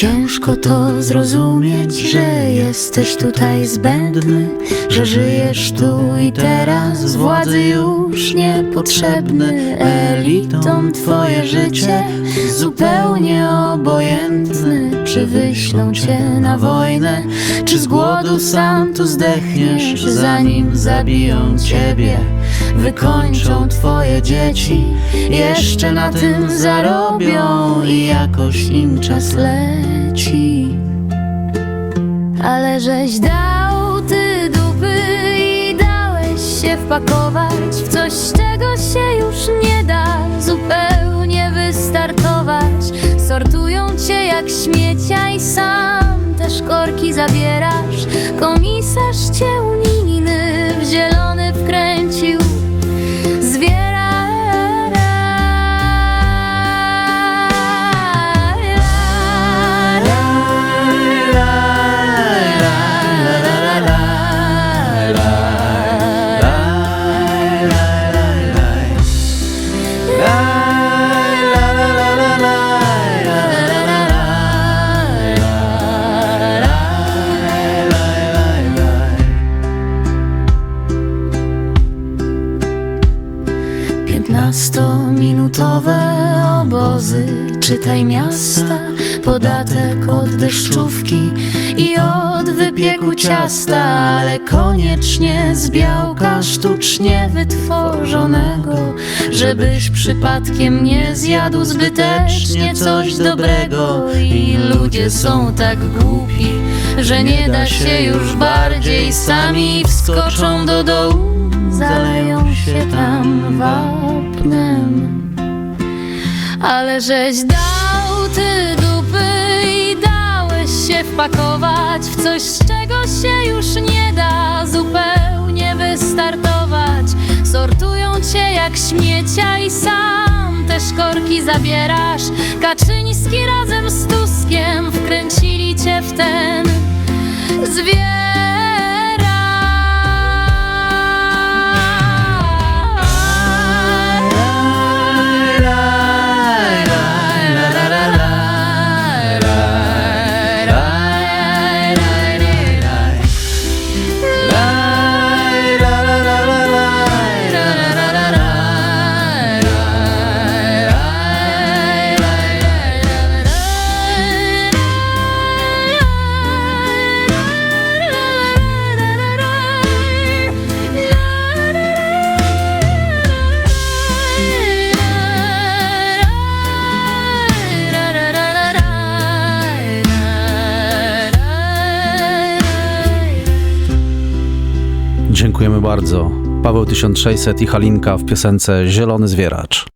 Ciężko to zrozumieć, że jesteś tutaj zbędny, że żyjesz tu i teraz, władzy już niepotrzebny. Elitom twoje życie zupełnie obojętne. Czy wyślą cię na wojnę, czy z głodu sam tu zdechniesz, zanim zabiją ciebie. Wykończą twoje dzieci, jeszcze na tym zarobią i jakoś im czas leci. Ale żeś dał ty dupy i dałeś się wpakować w coś, czego śmiecia i sam te szkorki zabierasz. Komisarz cię Piętnastominutowe obozy, czytaj miasta, podatek od deszczówki i od wypieku ciasta, ale koniecznie z białka sztucznie wytworzonego, żebyś przypadkiem nie zjadł zbytecznie coś dobrego. I ludzie są tak głupi, że nie da się już bardziej, sami wskoczą do dołu, zaleją się tam wapnem. Ale żeś dał ty dupy i dałeś się wpakować w coś, z czego się już nie da zupełnie wystartować. Sortują cię jak śmiecia i sam te szkorki zabierasz. Kaczyński razem Dziękujemy bardzo. Paweł 1600 i Halinka w piosence Zielony Zwieracz.